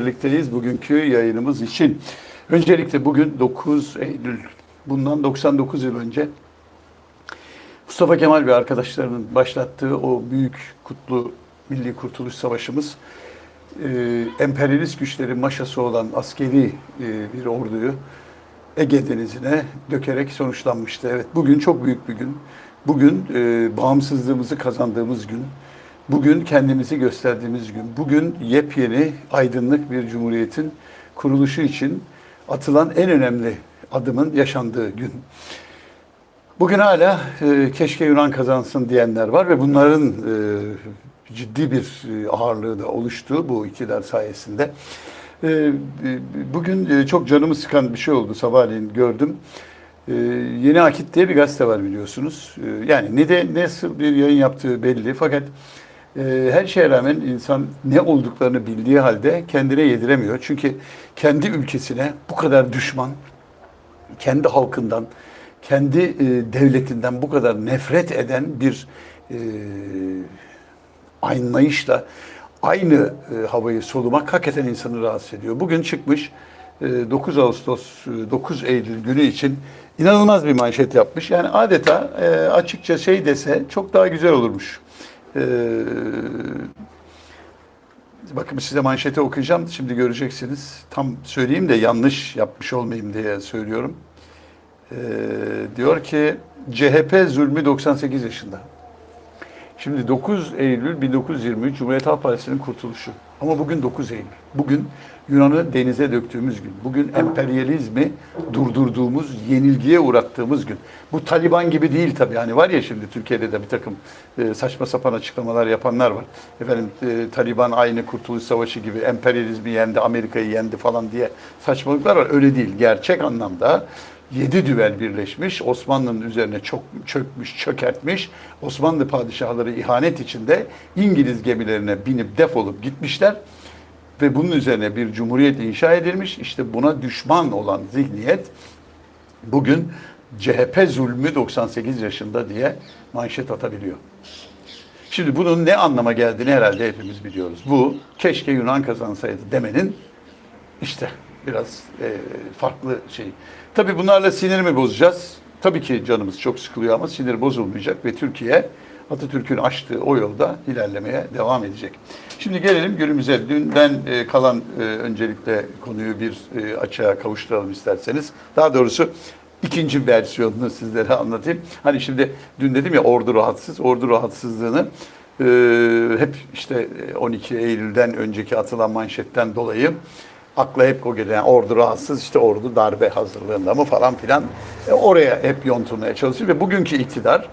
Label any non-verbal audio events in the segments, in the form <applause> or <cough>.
birlikteyiz bugünkü yayınımız için. Öncelikle bugün 9 Eylül, bundan 99 yıl önce Mustafa Kemal ve arkadaşlarının başlattığı o büyük kutlu Milli Kurtuluş Savaşımız e, emperyalist güçlerin maşası olan askeri e, bir orduyu Ege Denizi'ne dökerek sonuçlanmıştı. Evet bugün çok büyük bir gün. Bugün e, bağımsızlığımızı kazandığımız gün. Bugün kendimizi gösterdiğimiz gün. Bugün yepyeni aydınlık bir cumhuriyetin kuruluşu için atılan en önemli adımın yaşandığı gün. Bugün hala e, keşke Yunan kazansın diyenler var ve bunların e, ciddi bir e, ağırlığı da oluştu bu iktidar sayesinde. E, e, bugün e, çok canımı sıkan bir şey oldu sabahleyin gördüm. E, Yeni Akit diye bir gazete var biliyorsunuz. E, yani ne de nasıl bir yayın yaptığı belli fakat e, her şeye rağmen insan ne olduklarını bildiği halde kendine yediremiyor. Çünkü kendi ülkesine bu kadar düşman, kendi halkından, kendi e, devletinden bu kadar nefret eden bir e, anlayışla aynı e, havayı solumak hakikaten insanı rahatsız ediyor. Bugün çıkmış e, 9 Ağustos, e, 9 Eylül günü için inanılmaz bir manşet yapmış. Yani adeta açıkça şey dese çok daha güzel olurmuş. E, Bakın size manşeti okuyacağım. Şimdi göreceksiniz. Tam söyleyeyim de yanlış yapmış olmayayım diye söylüyorum. Ee, diyor ki CHP zulmü 98 yaşında. Şimdi 9 Eylül 1923 Cumhuriyet Halk Partisi'nin kurtuluşu. Ama bugün 9 Eylül. Bugün Yunan'ı denize döktüğümüz gün. Bugün emperyalizmi durdurduğumuz, yenilgiye uğrattığımız gün. Bu Taliban gibi değil tabii. Yani var ya şimdi Türkiye'de de bir takım e, saçma sapan açıklamalar yapanlar var. Efendim e, Taliban aynı Kurtuluş Savaşı gibi emperyalizmi yendi, Amerika'yı yendi falan diye saçmalıklar var. Öyle değil. Gerçek anlamda yedi düvel birleşmiş, Osmanlı'nın üzerine çok çökmüş, çökertmiş. Osmanlı padişahları ihanet içinde İngiliz gemilerine binip defolup gitmişler. Ve bunun üzerine bir cumhuriyet inşa edilmiş. İşte buna düşman olan zihniyet bugün CHP zulmü 98 yaşında diye manşet atabiliyor. Şimdi bunun ne anlama geldiğini herhalde hepimiz biliyoruz. Bu keşke Yunan kazansaydı demenin işte biraz e, farklı şey. Tabii bunlarla sinirimi bozacağız. Tabii ki canımız çok sıkılıyor ama sinir bozulmayacak ve Türkiye Atatürk'ün açtığı o yolda ilerlemeye devam edecek. Şimdi gelelim günümüze. Dünden e, kalan e, öncelikle konuyu bir e, açığa kavuşturalım isterseniz. Daha doğrusu ikinci versiyonunu sizlere anlatayım. Hani şimdi dün dedim ya ordu rahatsız. Ordu rahatsızlığını e, hep işte 12 Eylül'den önceki atılan manşetten dolayı akla hep o geliyor. Ordu rahatsız işte ordu darbe hazırlığında mı falan filan E, oraya hep yontulmaya çalışıyor ve bugünkü iktidar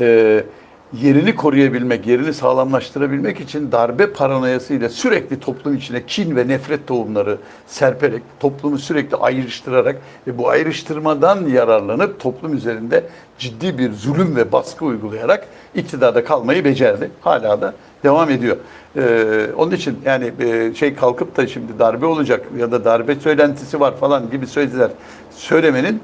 e, yerini koruyabilmek, yerini sağlamlaştırabilmek için darbe paranoyasıyla sürekli toplum içine kin ve nefret tohumları serperek, toplumu sürekli ayrıştırarak ve bu ayrıştırmadan yararlanıp toplum üzerinde ciddi bir zulüm ve baskı uygulayarak iktidarda kalmayı becerdi. Hala da devam ediyor. Ee, onun için yani e, şey kalkıp da şimdi darbe olacak ya da darbe söylentisi var falan gibi söylediler söylemenin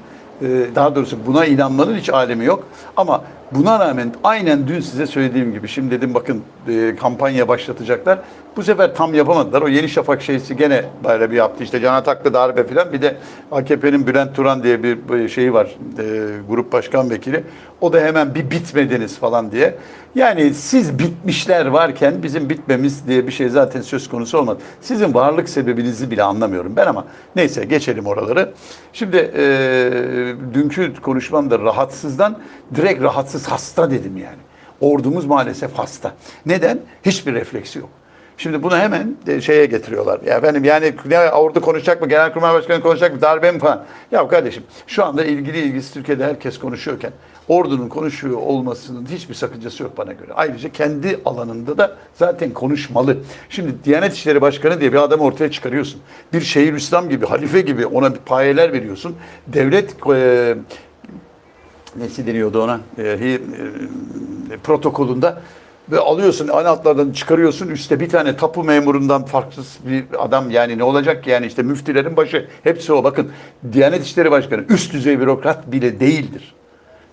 daha doğrusu buna inanmanın hiç alemi yok. Ama buna rağmen aynen dün size söylediğim gibi şimdi dedim bakın e, kampanya başlatacaklar. Bu sefer tam yapamadılar. O Yeni Şafak şeysi gene böyle bir yaptı. İşte Can Ataklı darbe falan. Bir de AKP'nin Bülent Turan diye bir şeyi var. e, grup başkan vekili. O da hemen bir bitmediniz falan diye. Yani siz bitmişler varken bizim bitmemiz diye bir şey zaten söz konusu olmadı. Sizin varlık sebebinizi bile anlamıyorum ben ama neyse geçelim oraları. Şimdi e, dünkü konuşmamda rahatsızdan direkt rahatsız hasta dedim yani. Ordumuz maalesef hasta. Neden? Hiçbir refleksi yok. Şimdi bunu hemen e, şeye getiriyorlar. Ya efendim yani ne ordu konuşacak mı, Genelkurmay Başkanı konuşacak mı, darbe mi falan. Ya kardeşim şu anda ilgili ilgisi Türkiye'de herkes konuşuyorken ordunun konuşuyor olmasının hiçbir sakıncası yok bana göre. Ayrıca kendi alanında da zaten konuşmalı. Şimdi Diyanet İşleri Başkanı diye bir adamı ortaya çıkarıyorsun. Bir Şeyhülislam gibi, halife gibi ona payeler veriyorsun. Devlet e, nesi deniyordu ona? E, e, protokolünde ve alıyorsun ana hatlardan çıkarıyorsun. Üstte bir tane tapu memurundan farksız bir adam yani ne olacak ki? Yani işte müftülerin başı. Hepsi o bakın. Diyanet İşleri Başkanı üst düzey bürokrat bile değildir.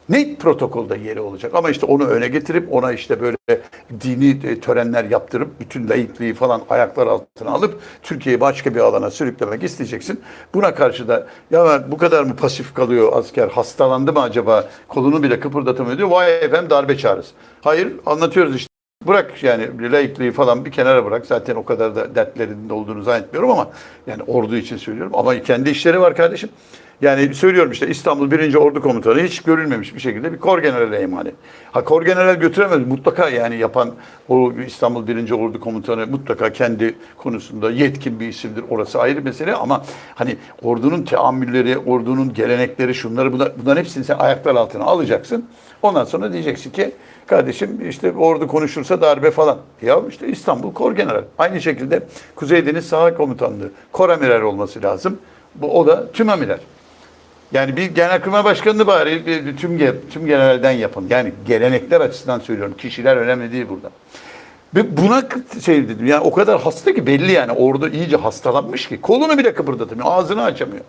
Net protokolda yeri olacak. Ama işte onu öne getirip ona işte böyle dini e, törenler yaptırıp bütün laikliği falan ayaklar altına alıp Türkiye'yi başka bir alana sürüklemek isteyeceksin. Buna karşı da ya bu kadar mı pasif kalıyor asker hastalandı mı acaba kolunu bile kıpırdatamıyor diyor. Vay efendim darbe çağrısı. Hayır anlatıyoruz işte. Bırak yani laikliği falan bir kenara bırak. Zaten o kadar da dertlerinde olduğunu zannetmiyorum ama yani ordu için söylüyorum. Ama kendi işleri var kardeşim. Yani söylüyorum işte İstanbul 1. Ordu Komutanı hiç görülmemiş bir şekilde bir kor generale emanet. Ha kor general götüremez mutlaka yani yapan o İstanbul 1. Ordu Komutanı mutlaka kendi konusunda yetkin bir isimdir. Orası ayrı mesele ama hani ordunun teamülleri, ordunun gelenekleri şunları bunlar, bunların hepsini sen ayaklar altına alacaksın. Ondan sonra diyeceksin ki kardeşim işte ordu konuşursa darbe falan. Ya işte İstanbul Kor General. Aynı şekilde Kuzey Deniz Saha Komutanlığı Kor Amiral olması lazım. Bu o da tüm amiral. Yani bir genelkurmay başkanını bari bir, tüm tüm generalden yapın. Yani gelenekler açısından söylüyorum. Kişiler önemli değil burada. Ve buna şey dedim yani o kadar hasta ki belli yani orada iyice hastalanmış ki kolunu bile kıpırdatamıyor, ağzını açamıyor.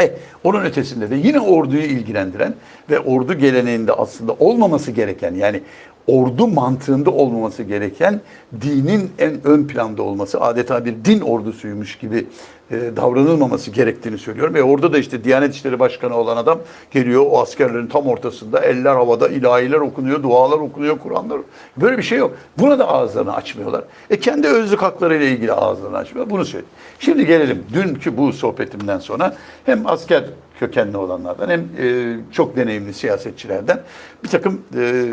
E, onun ötesinde de yine orduyu ilgilendiren ve ordu geleneğinde aslında olmaması gereken yani ordu mantığında olmaması gereken dinin en ön planda olması adeta bir din ordusuymuş gibi e, davranılmaması gerektiğini söylüyorum. Ve orada da işte Diyanet İşleri Başkanı olan adam geliyor o askerlerin tam ortasında eller havada ilahiler okunuyor, dualar okunuyor, Kur'anlar. Böyle bir şey yok. Buna da ağızlarını açmıyorlar. E kendi özlük haklarıyla ilgili ağızlarını açmıyor. Bunu söyleyeyim. Şimdi gelelim dünkü bu sohbetimden sonra hem asker kökenli olanlardan hem e, çok deneyimli siyasetçilerden bir takım e,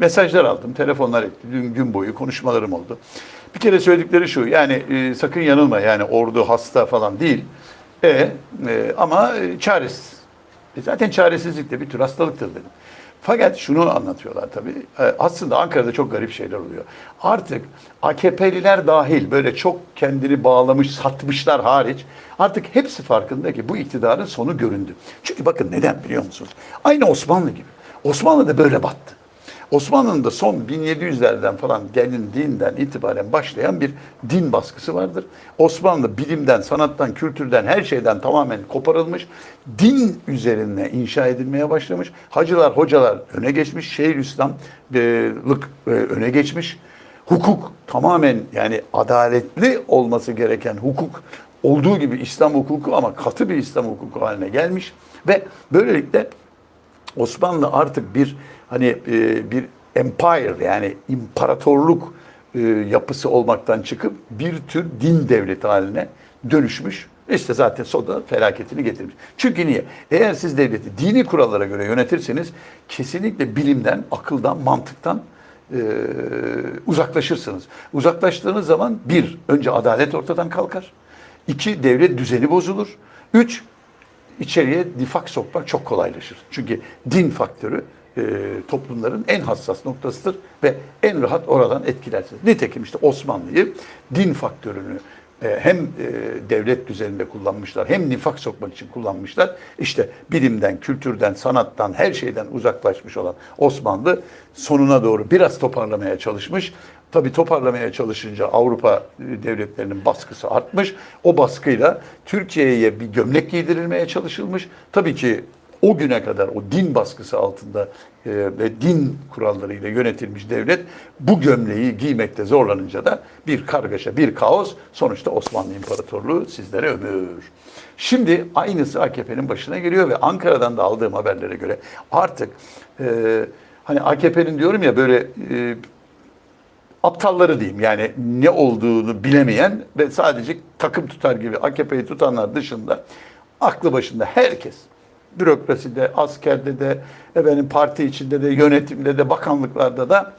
mesajlar aldım, telefonlar etti. Dün gün boyu konuşmalarım oldu. Bir kere söyledikleri şu, yani e, sakın yanılma yani ordu hasta falan değil. E, e, ama e, çaresiz. E, zaten çaresizlik de bir tür hastalıktır dedim. Fakat şunu anlatıyorlar tabii. E, Aslında Ankara'da çok garip şeyler oluyor. Artık AKP'liler dahil böyle çok kendini bağlamış, satmışlar hariç artık hepsi farkında ki bu iktidarın sonu göründü. Çünkü bakın neden biliyor musunuz? Aynı Osmanlı gibi. Osmanlı da böyle battı. Osmanlı'nın da son 1700'lerden falan gelindiğinden itibaren başlayan bir din baskısı vardır. Osmanlı bilimden, sanattan, kültürden, her şeyden tamamen koparılmış. Din üzerine inşa edilmeye başlamış. Hacılar, hocalar öne geçmiş. Şeyhülislamlık e, öne geçmiş. Hukuk tamamen yani adaletli olması gereken hukuk olduğu gibi İslam hukuku ama katı bir İslam hukuku haline gelmiş. Ve böylelikle Osmanlı artık bir hani e, bir empire yani imparatorluk e, yapısı olmaktan çıkıp bir tür din devleti haline dönüşmüş. İşte zaten sonra felaketini getirmiş. Çünkü niye? Eğer siz devleti dini kurallara göre yönetirseniz kesinlikle bilimden, akıldan, mantıktan e, uzaklaşırsınız. Uzaklaştığınız zaman bir, önce adalet ortadan kalkar. İki, devlet düzeni bozulur. Üç, içeriye nifak sokmak çok kolaylaşır. Çünkü din faktörü e, toplumların en hassas noktasıdır ve en rahat oradan etkilersiniz. Nitekim işte Osmanlı'yı din faktörünü hem e, devlet düzeninde kullanmışlar hem nifak sokmak için kullanmışlar. İşte bilimden, kültürden, sanattan, her şeyden uzaklaşmış olan Osmanlı sonuna doğru biraz toparlamaya çalışmış. Tabii toparlamaya çalışınca Avrupa e, devletlerinin baskısı artmış. O baskıyla Türkiye'ye bir gömlek giydirilmeye çalışılmış. Tabii ki o güne kadar o din baskısı altında e, ve din kurallarıyla yönetilmiş devlet bu gömleği giymekte zorlanınca da bir kargaşa, bir kaos sonuçta Osmanlı İmparatorluğu sizlere ömür. Şimdi aynısı AKP'nin başına geliyor ve Ankara'dan da aldığım haberlere göre artık e, hani AKP'nin diyorum ya böyle e, aptalları diyeyim yani ne olduğunu bilemeyen ve sadece takım tutar gibi AKP'yi tutanlar dışında aklı başında herkes bürokraside, askerde de, efendim parti içinde de, yönetimde de, bakanlıklarda da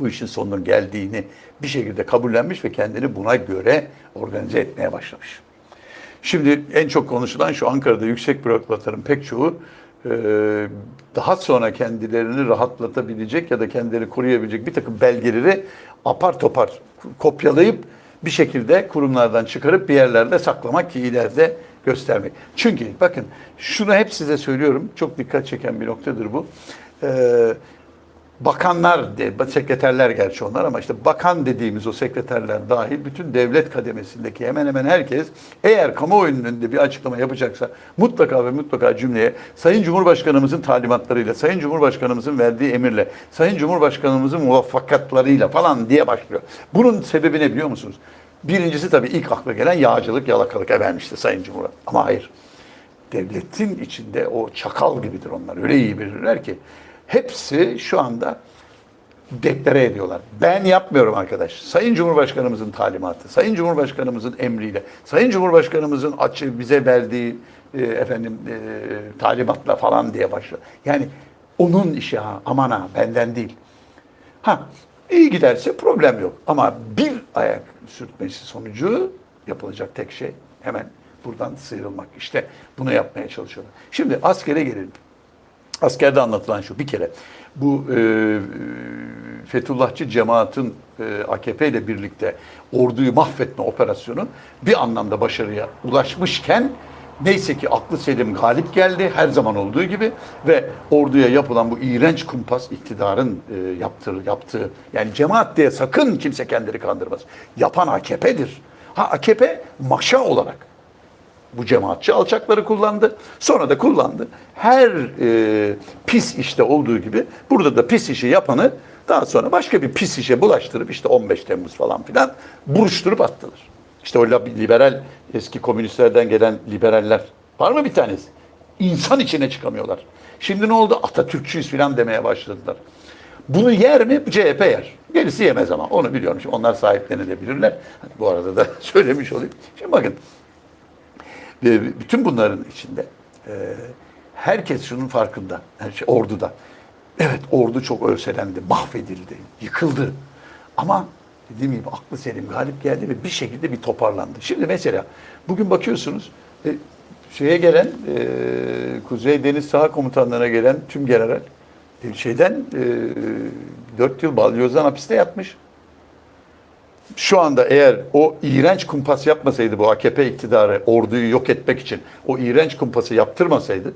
bu işin sonunun geldiğini bir şekilde kabullenmiş ve kendini buna göre organize etmeye başlamış. Şimdi en çok konuşulan şu Ankara'da yüksek bürokratların pek çoğu e, daha sonra kendilerini rahatlatabilecek ya da kendilerini koruyabilecek bir takım belgeleri apar topar kopyalayıp bir şekilde kurumlardan çıkarıp bir yerlerde saklamak ki ileride göstermek. Çünkü bakın şunu hep size söylüyorum. Çok dikkat çeken bir noktadır bu. Ee, bakanlar, de, sekreterler gerçi onlar ama işte bakan dediğimiz o sekreterler dahil bütün devlet kademesindeki hemen hemen herkes eğer kamuoyunun önünde bir açıklama yapacaksa mutlaka ve mutlaka cümleye Sayın Cumhurbaşkanımızın talimatlarıyla, Sayın Cumhurbaşkanımızın verdiği emirle, Sayın Cumhurbaşkanımızın muvaffakatlarıyla falan diye başlıyor. Bunun sebebi ne biliyor musunuz? Birincisi tabii ilk akla gelen yağcılık, yalakalık efendim işte Sayın Cumhurbaşkanı. Ama hayır devletin içinde o çakal gibidir onlar. Öyle iyi bilirler ki. Hepsi şu anda deklare ediyorlar. Ben yapmıyorum arkadaş. Sayın Cumhurbaşkanımızın talimatı, Sayın Cumhurbaşkanımızın emriyle, Sayın Cumhurbaşkanımızın açı bize verdiği e, efendim e, talimatla falan diye başlıyor. Yani onun işi ha, aman ha benden değil. Ha iyi giderse problem yok. Ama bir ayak sürtmesi sonucu yapılacak tek şey hemen buradan sıyrılmak. İşte bunu yapmaya çalışıyorlar. Şimdi askere gelelim. Askerde anlatılan şu bir kere bu e, Fethullahçı cemaatin e, AKP ile birlikte orduyu mahvetme operasyonu bir anlamda başarıya ulaşmışken neyse ki aklı selim galip geldi her zaman olduğu gibi ve orduya yapılan bu iğrenç kumpas iktidarın e, yaptığı, yaptığı yani cemaat diye sakın kimse kendini kandırmaz. Yapan AKP'dir. Ha AKP maşa olarak bu cemaatçi alçakları kullandı. Sonra da kullandı. Her e, pis işte olduğu gibi burada da pis işi yapanı daha sonra başka bir pis işe bulaştırıp işte 15 Temmuz falan filan buruşturup attılar. İşte o liberal eski komünistlerden gelen liberaller var mı bir tanesi? İnsan içine çıkamıyorlar. Şimdi ne oldu? Atatürkçüyüz falan demeye başladılar. Bunu yer mi? CHP yer. Gerisi yemez ama onu biliyorum. Şimdi onlar sahiplenebilirler. Hani bu arada da <laughs> söylemiş olayım. Şimdi bakın ve bütün bunların içinde e, herkes şunun farkında. Her şey orduda. Evet ordu çok ölselendi, mahvedildi, yıkıldı. Ama dediğim gibi aklı selim galip geldi ve bir şekilde bir toparlandı. Şimdi mesela bugün bakıyorsunuz e, şeye gelen e, Kuzey Deniz Saha Komutanlığı'na gelen tüm general e, şeyden e, 4 yıl balyozdan hapiste yatmış şu anda eğer o iğrenç kumpas yapmasaydı bu AKP iktidarı orduyu yok etmek için o iğrenç kumpası yaptırmasaydı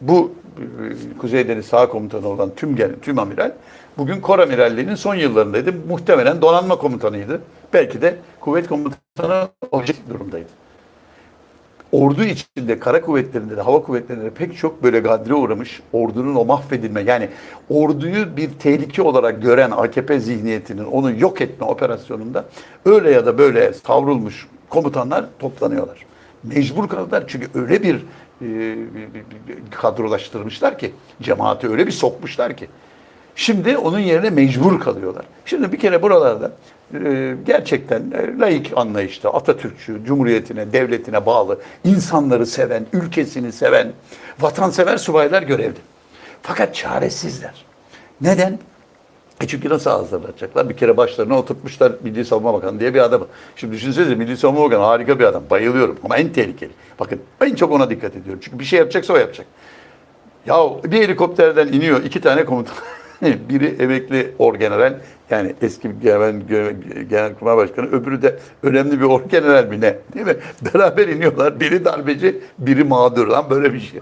bu e, Kuzey Deniz Sağ Komutanı olan tüm gen, tüm amiral bugün kor amiralliğinin son yıllarındaydı. Muhtemelen donanma komutanıydı. Belki de kuvvet komutanı olacak durumdaydı. Ordu içinde, kara kuvvetlerinde de, hava kuvvetlerinde de pek çok böyle gadre uğramış, ordunun o mahvedilme, yani orduyu bir tehlike olarak gören AKP zihniyetinin onu yok etme operasyonunda öyle ya da böyle savrulmuş komutanlar toplanıyorlar. Mecbur kaldılar çünkü öyle bir, e, kadrolaştırmışlar ki, cemaati öyle bir sokmuşlar ki. Şimdi onun yerine mecbur kalıyorlar. Şimdi bir kere buralarda e, gerçekten e, laik anlayışta Atatürkçü, cumhuriyetine, devletine bağlı, insanları seven, ülkesini seven, vatansever subaylar görevli. Fakat çaresizler. Neden? E çünkü nasıl hazırlayacaklar? Bir kere başlarına oturtmuşlar Milli Savunma Bakanı diye bir adamı. Şimdi düşünsenize Milli Savunma Bakanı harika bir adam. Bayılıyorum ama en tehlikeli. Bakın en çok ona dikkat ediyorum. Çünkü bir şey yapacaksa o yapacak. Ya bir helikopterden iniyor iki tane komutan. <laughs> Biri emekli orgeneral yani eski bir genel, genelkurmay başkanı öbürü de önemli bir orgeneral mi ne değil mi? <laughs> Beraber iniyorlar. Biri darbeci, biri mağdur lan böyle bir şey.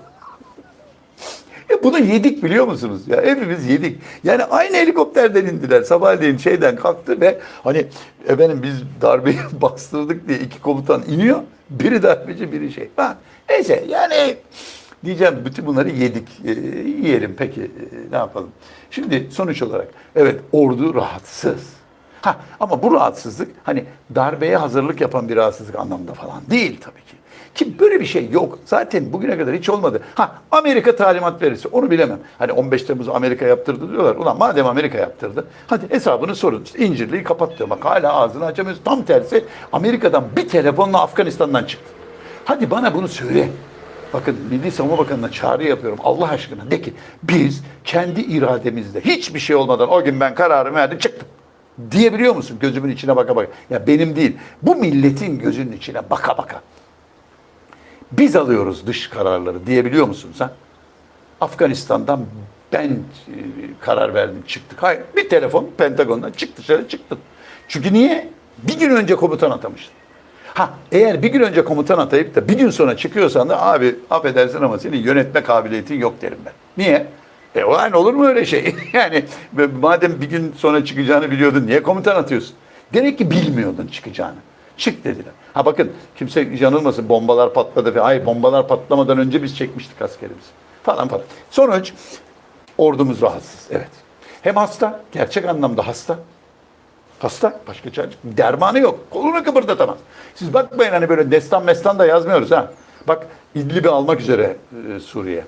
Ya bunu yedik biliyor musunuz? Ya hepimiz yedik. Yani aynı helikopterden indiler. Sabahleyin şeyden kalktı ve hani efendim biz darbeyi <laughs> bastırdık diye iki komutan iniyor. Biri darbeci, biri şey. Ha, neyse yani diyeceğim bütün bunları yedik. E, yiyelim peki e, ne yapalım? Şimdi sonuç olarak evet ordu rahatsız. Ha, ama bu rahatsızlık hani darbeye hazırlık yapan bir rahatsızlık anlamında falan değil tabii ki. Ki böyle bir şey yok. Zaten bugüne kadar hiç olmadı. Ha Amerika talimat verirse onu bilemem. Hani 15 Temmuz Amerika yaptırdı diyorlar. Ulan madem Amerika yaptırdı hadi hesabını sorun. İşte İncirli'yi kapat diyor. Bak hala ağzını açamıyoruz. Tam tersi Amerika'dan bir telefonla Afganistan'dan çıktı. Hadi bana bunu söyle. Bakın Milli Savunma Bakanı'na çağrı yapıyorum. Allah aşkına de ki biz kendi irademizle hiçbir şey olmadan o gün ben kararımı verdim çıktım. Diyebiliyor musun gözümün içine baka baka? Ya benim değil. Bu milletin gözünün içine baka baka. Biz alıyoruz dış kararları diyebiliyor musun sen? Afganistan'dan ben e, karar verdim çıktık. Hayır bir telefon Pentagon'dan çık dışarı çıktın. Çünkü niye? Bir gün önce komutan atamıştın. Ha eğer bir gün önce komutan atayıp da bir gün sonra çıkıyorsan da abi affedersin ama senin yönetme kabiliyetin yok derim ben. Niye? E o an olur mu öyle şey? <laughs> yani madem bir gün sonra çıkacağını biliyordun niye komutan atıyorsun? Demek ki bilmiyordun çıkacağını. Çık dediler. Ha bakın kimse yanılmasın bombalar patladı ve hayır bombalar patlamadan önce biz çekmiştik askerimizi. Falan falan. Sonuç ordumuz rahatsız. Evet. Hem hasta, gerçek anlamda hasta. Hasta, başka çare. Dermanı yok. Kolunu kıpırdatamaz. Siz bakmayın hani böyle destan mestan da yazmıyoruz ha. Bak İdlib'i almak üzere e, Suriye.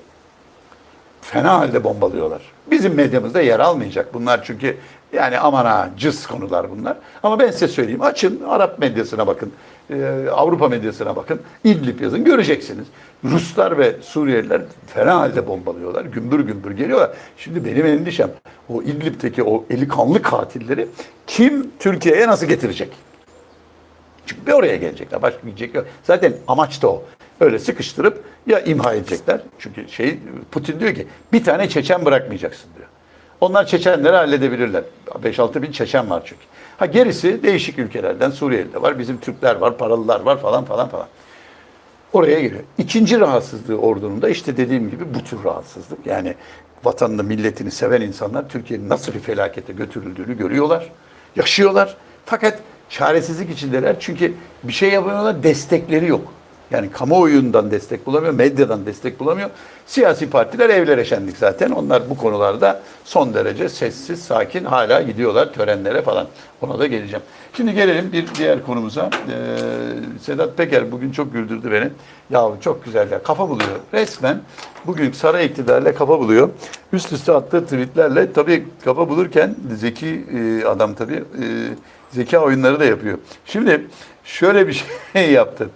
Fena halde bombalıyorlar. Bizim medyamızda yer almayacak bunlar çünkü yani aman ha cız konular bunlar. Ama ben size söyleyeyim açın Arap medyasına bakın. e, Avrupa medyasına bakın. İdlib yazın göreceksiniz. Ruslar ve Suriyeliler fena halde bombalıyorlar. Gümbür gümbür geliyorlar. Şimdi benim endişem o İdlib'teki o eli kanlı katilleri kim Türkiye'ye nasıl getirecek? Çünkü bir oraya gelecekler. Başka gidecek yok. Zaten amaç da o. Öyle sıkıştırıp ya imha edecekler. Çünkü şey Putin diyor ki bir tane Çeçen bırakmayacaksın diyor. Onlar Çeçenleri halledebilirler. 5-6 bin Çeçen var çünkü. Ha gerisi değişik ülkelerden Suriyeli de var. Bizim Türkler var, paralılar var falan falan falan. Oraya giriyor. İkinci rahatsızlığı ordunun da işte dediğim gibi bu tür rahatsızlık. Yani vatanını, milletini seven insanlar Türkiye'nin nasıl bir felakete götürüldüğünü görüyorlar, yaşıyorlar. Fakat çaresizlik içindeler çünkü bir şey yapamıyorlar, destekleri yok. Yani kamuoyundan destek bulamıyor, medyadan destek bulamıyor. Siyasi partiler evlere şenlik zaten. Onlar bu konularda son derece sessiz, sakin hala gidiyorlar törenlere falan. Ona da geleceğim. Şimdi gelelim bir diğer konumuza. Ee, Sedat Peker bugün çok güldürdü beni. Ya çok güzel ya kafa buluyor. Resmen bugün saray iktidarla kafa buluyor. Üst üste attığı tweetlerle tabii kafa bulurken zeki e, adam tabii e, zeka oyunları da yapıyor. Şimdi şöyle bir <laughs> şey yaptı.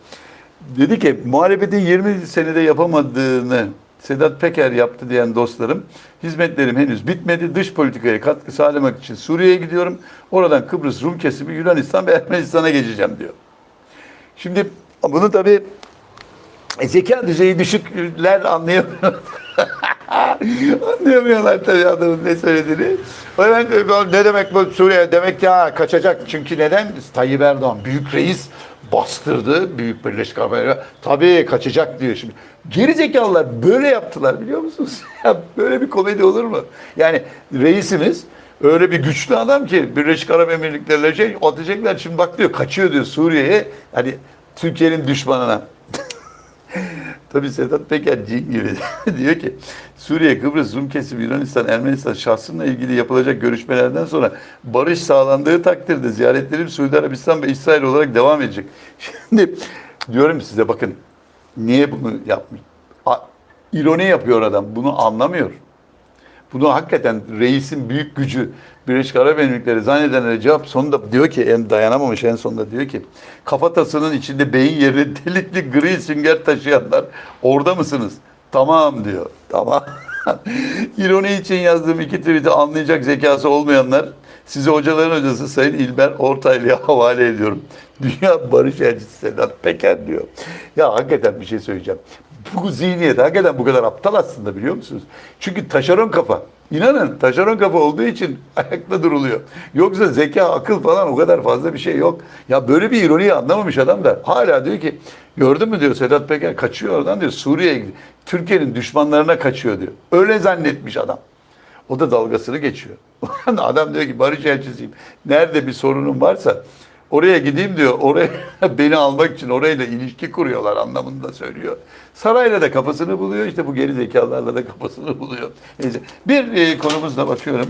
Dedi ki muhalefetin 20 senede yapamadığını Sedat Peker yaptı diyen dostlarım hizmetlerim henüz bitmedi. Dış politikaya katkı sağlamak için Suriye'ye gidiyorum. Oradan Kıbrıs Rum kesimi Yunanistan ve Ermenistan'a geçeceğim diyor. Şimdi bunu tabii e, zeka düzeyi düşükler anlayamıyor. <laughs> Anlayamıyorlar tabii adamın ne söylediğini. O yüzden ne demek bu Suriye demek ya kaçacak. Çünkü neden? Tayyip Erdoğan büyük reis bastırdı Büyük Birleşik Emirlikleri. Tabii kaçacak diyor şimdi. Geri zekalılar böyle yaptılar biliyor musunuz? <laughs> Ya böyle bir komedi olur mu? Yani reisimiz öyle bir güçlü adam ki Birleşik Arap Emirlikleri'yle şey atacaklar. Şimdi bak diyor kaçıyor diyor Suriye'ye. Hani Türkiye'nin düşmanına. <laughs> Tabii Sedat Peker cin gibi <laughs> diyor ki Suriye, Kıbrıs, Rum kesimi, Yunanistan, Ermenistan şahsınla ilgili yapılacak görüşmelerden sonra barış sağlandığı takdirde ziyaretlerim Suudi Arabistan ve İsrail olarak devam edecek. <laughs> Şimdi diyorum size bakın niye bunu yapmış? İroni yapıyor adam. Bunu anlamıyor. Bunu hakikaten reisin büyük gücü Birleşik Arap Emirlikleri zannedenlere cevap sonunda diyor ki en dayanamamış en sonunda diyor ki kafatasının içinde beyin yerine <laughs> delikli gri sünger taşıyanlar orada mısınız? Tamam diyor. <laughs> Tamam. İroni için yazdığım iki tweet'i anlayacak zekası olmayanlar size hocaların hocası Sayın İlber Ortaylı'ya <laughs> havale ediyorum. Dünya Barış Elçisi Sedat Peker diyor. Ya hakikaten bir şey söyleyeceğim. Bu zihniyet hakikaten bu kadar aptal aslında biliyor musunuz? Çünkü taşeron kafa. İnanın taşeron kafa olduğu için ayakta duruluyor. Yoksa zeka, akıl falan o kadar fazla bir şey yok. Ya böyle bir ironiyi anlamamış adam da hala diyor ki gördün mü diyor Sedat Peker kaçıyor oradan diyor Suriye'ye gidiyor. Türkiye'nin düşmanlarına kaçıyor diyor. Öyle zannetmiş adam. O da dalgasını geçiyor. <laughs> Adam diyor ki barış elçisiyim. Nerede bir sorunum varsa oraya gideyim diyor. Oraya <laughs> beni almak için orayla ilişki kuruyorlar anlamında söylüyor. Sarayla da kafasını buluyor. işte bu geri zekalarla da <laughs> kafasını buluyor. Neyse. Bir e, konumuzla bakıyorum.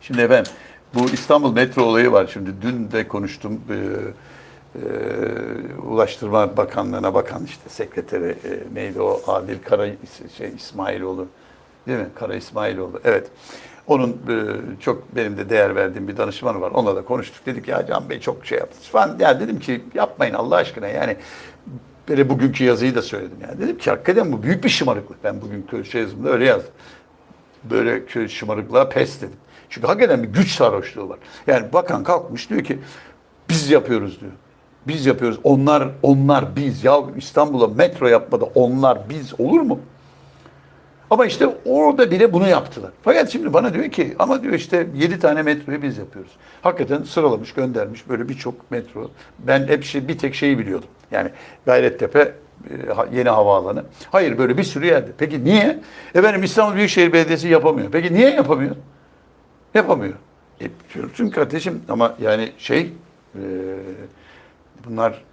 Şimdi efendim bu İstanbul metro olayı var. Şimdi dün de konuştum. Ee, e, Ulaştırma Bakanlığı'na bakan işte sekreteri e, neydi o Adil Kara şey İsmailoğlu değil mi? Kara İsmailoğlu. Evet. Onun e, çok benim de değer verdiğim bir danışmanı var. Onunla da konuştuk. Dedik ya Can Bey çok şey yaptınız falan. Ya dedim ki yapmayın Allah aşkına yani böyle bugünkü yazıyı da söyledim yani. Dedim ki hakikaten bu büyük bir şımarıklık. Ben bugün şey yazımda öyle yazdım. Böyle şımarıklığa pes dedim. Çünkü hakikaten bir güç sarhoşluğu var. Yani bakan kalkmış diyor ki biz yapıyoruz diyor. Biz yapıyoruz. Onlar onlar biz. Ya İstanbul'a metro yapmadı. Onlar biz olur mu? Ama işte orada bile bunu yaptılar. Fakat şimdi bana diyor ki ama diyor işte 7 tane metroyu biz yapıyoruz. Hakikaten sıralamış göndermiş böyle birçok metro. Ben hep şey, bir tek şeyi biliyordum. Yani Gayrettepe e, yeni havaalanı. Hayır böyle bir sürü yerde. Peki niye? Efendim İstanbul Büyükşehir Belediyesi yapamıyor. Peki niye yapamıyor? Yapamıyor. E, çünkü kardeşim ama yani şey e, bunlar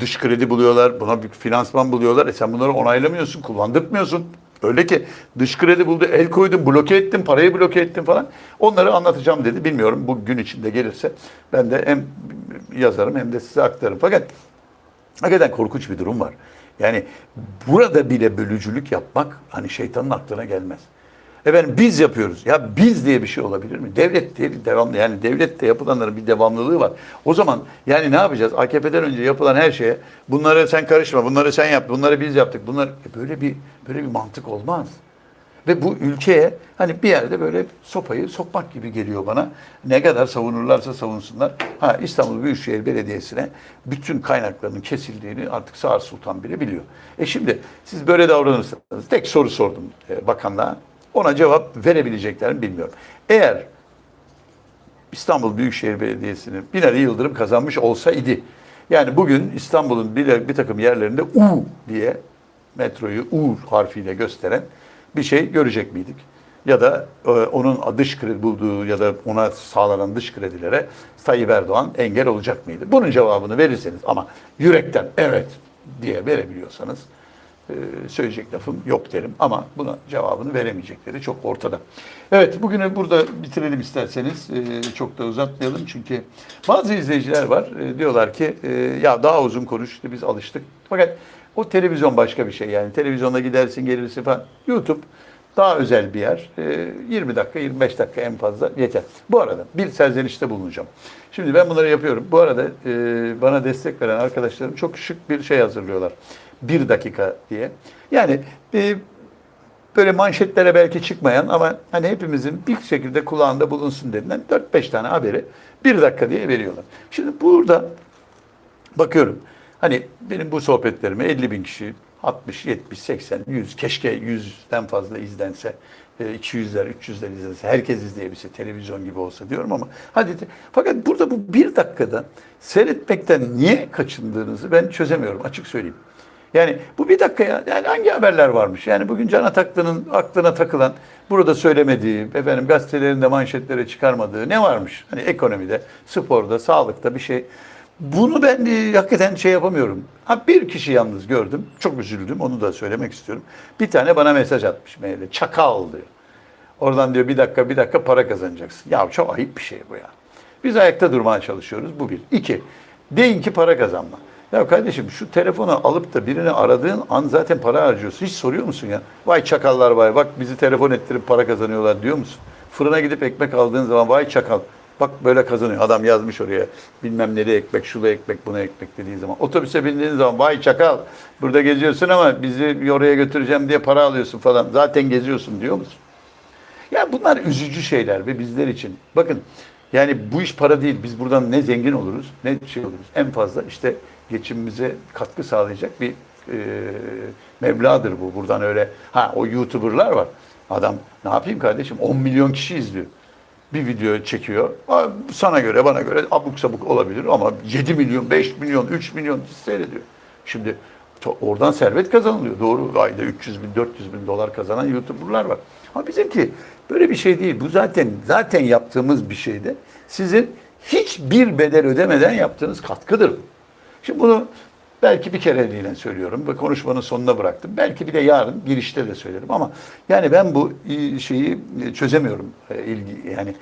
dış kredi buluyorlar, buna bir finansman buluyorlar. E sen bunları onaylamıyorsun, kullandırtmıyorsun. Öyle ki dış kredi buldu, el koydun, bloke ettin, parayı bloke ettin falan. Onları anlatacağım dedi. Bilmiyorum bu gün içinde gelirse ben de hem yazarım hem de size aktarırım. Fakat hakikaten korkunç bir durum var. Yani burada bile bölücülük yapmak hani şeytanın aklına gelmez. Efendim biz yapıyoruz. Ya biz diye bir şey olabilir mi? Devlet diye bir devamlı yani devlette yapılanların bir devamlılığı var. O zaman yani ne yapacağız? AKP'den önce yapılan her şeye bunları sen karışma, bunları sen yap, bunları biz yaptık. Bunlar E böyle bir böyle bir mantık olmaz. Ve bu ülkeye hani bir yerde böyle sopayı sokmak gibi geliyor bana. Ne kadar savunurlarsa savunsunlar. Ha İstanbul Büyükşehir Belediyesi'ne bütün kaynaklarının kesildiğini artık Sağır Sultan bile biliyor. E şimdi siz böyle davranırsanız tek soru sordum e, bakanlığa. Ona cevap verebileceklerini bilmiyorum. Eğer İstanbul Büyükşehir Belediyesi'ni Binali Yıldırım kazanmış olsaydı, yani bugün İstanbul'un bir, bir takım yerlerinde U diye metroyu U harfiyle gösteren bir şey görecek miydik? Ya da e, onun dış kredi bulduğu ya da ona sağlanan dış kredilere Tayyip Erdoğan engel olacak mıydı? Bunun cevabını verirseniz ama yürekten evet diye verebiliyorsanız söyleyecek lafım yok derim ama buna cevabını veremeyecekleri çok ortada. Evet bugünü burada bitirelim isterseniz E, çok da uzatmayalım çünkü bazı izleyiciler var E, diyorlar ki e, ya daha uzun konuş biz alıştık. Fakat o televizyon başka bir şey yani televizyonda gidersin gelirsin falan YouTube daha özel bir yer. E, 20 dakika 25 dakika en fazla yeter. Bu arada bir serzenişte bulunacağım. Şimdi ben bunları yapıyorum. Bu arada e, bana destek veren arkadaşlarım çok şık bir şey hazırlıyorlar bir dakika diye. Yani e, böyle manşetlere belki çıkmayan ama hani hepimizin bir şekilde kulağında bulunsun denilen 4-5 tane haberi bir dakika diye veriyorlar. Şimdi burada bakıyorum hani benim bu sohbetlerime 50 bin kişi 60, 70, 80, 100 keşke 100'den fazla izlense e, 200'ler, 300'ler izlense, herkes izleyebilse, televizyon gibi olsa diyorum ama hadi de, fakat burada bu bir dakikada seyretmekten niye kaçındığınızı ben çözemiyorum açık söyleyeyim. Yani bu bir dakikaya yani hangi haberler varmış? Yani bugün Can Ataklı'nın aklına takılan burada söylemediği, efendim gazetelerinde manşetlere çıkarmadığı ne varmış? Hani ekonomide, sporda, sağlıkta bir şey. Bunu ben e, hakikaten şey yapamıyorum. Ha bir kişi yalnız gördüm. Çok üzüldüm. Onu da söylemek istiyorum. Bir tane bana mesaj atmış maille. Çakal diyor. Oradan diyor bir dakika bir dakika para kazanacaksın. Ya çok ayıp bir şey bu ya. Biz ayakta durmaya çalışıyoruz. Bu bir. İki. Deyin ki para kazanma. Ya kardeşim şu telefonu alıp da birini aradığın an zaten para harcıyorsun. Hiç soruyor musun ya? Vay çakallar vay bak bizi telefon ettirip para kazanıyorlar diyor musun? Fırına gidip ekmek aldığın zaman vay çakal. Bak böyle kazanıyor. Adam yazmış oraya bilmem nereye ekmek, şuna ekmek, buna ekmek dediği zaman. Otobüse bindiğin zaman vay çakal burada geziyorsun ama bizi oraya götüreceğim diye para alıyorsun falan. Zaten geziyorsun diyor musun? Ya bunlar üzücü şeyler ve bizler için. Bakın yani bu iş para değil. Biz buradan ne zengin oluruz ne şey oluruz. En fazla işte geçimimize katkı sağlayacak bir e, meblağdır bu. Buradan öyle ha o YouTuber'lar var. Adam ne yapayım kardeşim 10 milyon kişi izliyor. Bir video çekiyor. Sana göre bana göre abuk sabuk olabilir ama 7 milyon, 5 milyon, 3 milyon seyrediyor. Şimdi oradan servet kazanılıyor. Doğru ayda 300 bin, 400 bin dolar kazanan YouTuber'lar var. Ama bizimki böyle bir şey değil. Bu zaten zaten yaptığımız bir şeyde sizin hiçbir bedel ödemeden yaptığınız katkıdır. bu. Şimdi bunu belki bir kereliğine söylüyorum ve konuşmanın sonuna bıraktım. Belki bir de yarın girişte de söylerim ama yani ben bu e, şeyi e, çözemiyorum e, ilgi yani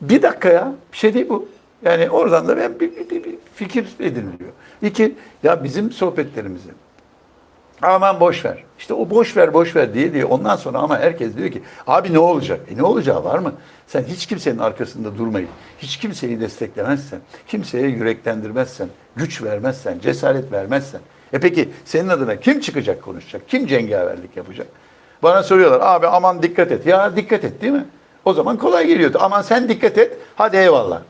bir dakika ya bir şey değil bu. Yani oradan da ben bir, bir- bir- fikir ediniliyor. İki ya bizim sohbetlerimizi Aman boş ver. İşte o boş ver boş ver diye diye ondan sonra ama herkes diyor ki abi ne olacak? E ne olacağı var mı? Sen hiç kimsenin arkasında durmayıp, hiç kimseyi desteklemezsen, kimseye yüreklendirmezsen, güç vermezsen, cesaret vermezsen. E peki senin adına kim çıkacak konuşacak? Kim cengaverlik yapacak? Bana soruyorlar abi aman dikkat et. Ya dikkat et değil mi? O zaman kolay geliyordu. Aman sen dikkat et. Hadi eyvallah.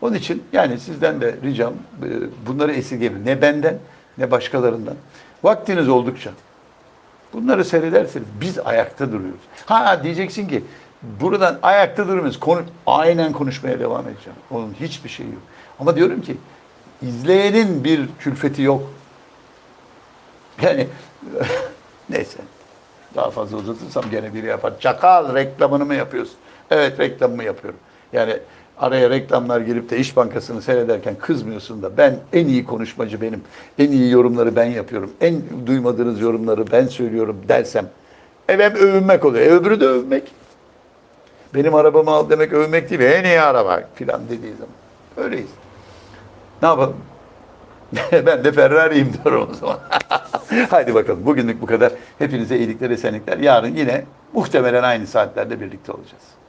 Onun için yani sizden de ricam e, bunları esirgemeyin. Ne benden başkalarından. Vaktiniz oldukça bunları seyrederseniz biz ayakta duruyoruz. Ha diyeceksin ki buradan ayakta durmuyoruz. Konu, aynen konuşmaya devam edeceğim. Onun hiçbir şeyi yok. Ama diyorum ki izleyenin bir külfeti yok. Yani <laughs> neyse. Daha fazla uzatırsam gene biri yapar. Çakal reklamını mı yapıyorsun? Evet reklamımı yapıyorum. Yani araya reklamlar girip de İş Bankası'nı seyrederken kızmıyorsun da ben en iyi konuşmacı benim. En iyi yorumları ben yapıyorum. En duymadığınız yorumları ben söylüyorum dersem. Evet övünmek oluyor. E, öbürü de övmek. Benim arabamı al demek övmek değil. En iyi araba filan dediği zaman. Öyleyiz. Ne yapalım? <laughs> ben de Ferrari'yim diyorum o zaman. <laughs> Haydi bakalım. Bugünlük bu kadar. Hepinize iyilikler, esenlikler. Yarın yine muhtemelen aynı saatlerde birlikte olacağız.